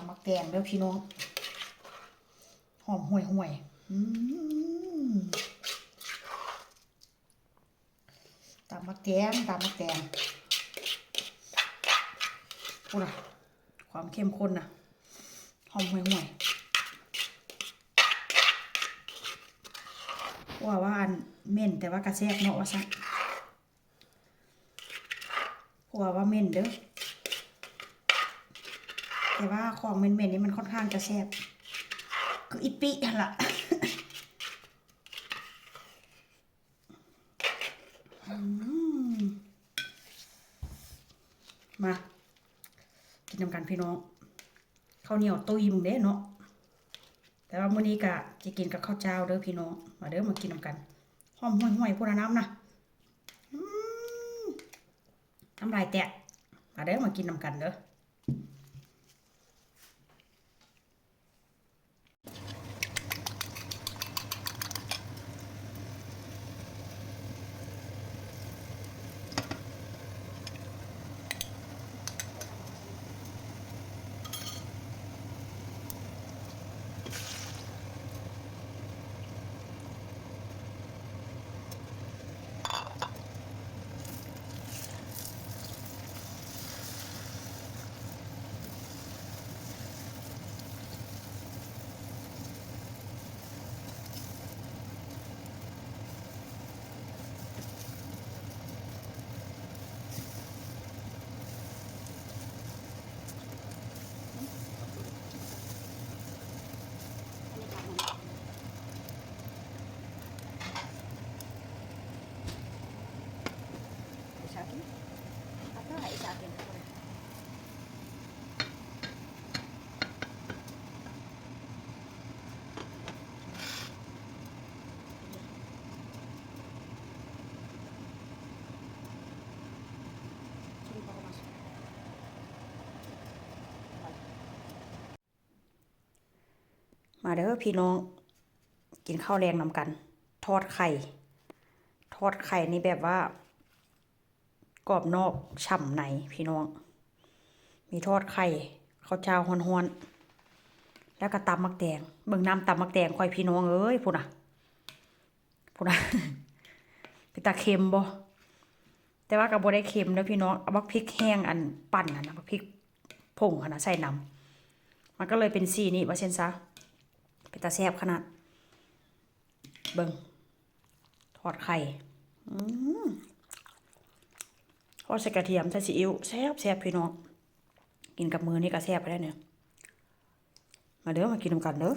ำมักแตงเด้อพี่น้อง หอมห่วยห่วยตำมักแตงตำมักแตงพูดอะความเข้มข้นนะหอมห่วยห่วยว่าว่าอันเม่นแต่ว่ากระแซบเนาะว่าซะว่าว่าเม่นเด้อ แต่ว่าของเมนๆนี่มันค่อนข้างจะแซ่บคืออีปิหั่นล่ะมา กินน้ำกันพี่น้องข้าวเหนียวตุยมึงเด้เนาะแต่ว่ามื้อนี้กะจะกินกับข้าวเจ้าเด้อพี่น้องมาเด้อมากินน้ำกันหอมห่วยๆพวกน้ำนะน้ำลายแตะมาเด้อมากินน้ำกันเด้อ มาเด้อพี่น้อง กินข้าวแรงนำกัน ทอดไข่ ทอดไข่นี่แบบว่า กรอบนอกฉ่ำในพี่น้อง มีทอดไข่ข้าวเจ้าฮ้อนๆแล้วก็ตำมักแตงเบิ่งน้ำตำมักแตงค่อยพี่น้องเอ้ยพูดน่ะพูดน่ะเป็นตาเค็มบ่แต่ว่าก็บ่ได้เค็มเด้อพี่น้องเอาบักพริกแห้งอันปั่นน่ะนะบักพริกผงหั่นนะใส่น้ำมันก็เลยเป็นสีนี้ว่าเช่นซะเป็นตาแซ่บขนาด เบิ่งทอดไข่ อืม ทอดใส่กระเทียมใส่ซีอิ๊วแซ่บแซ่บพี่น้อง กินกับมือนี่ก็แซ่บไปได้เนี่ย มาเด้อมากินนำกันเด้อ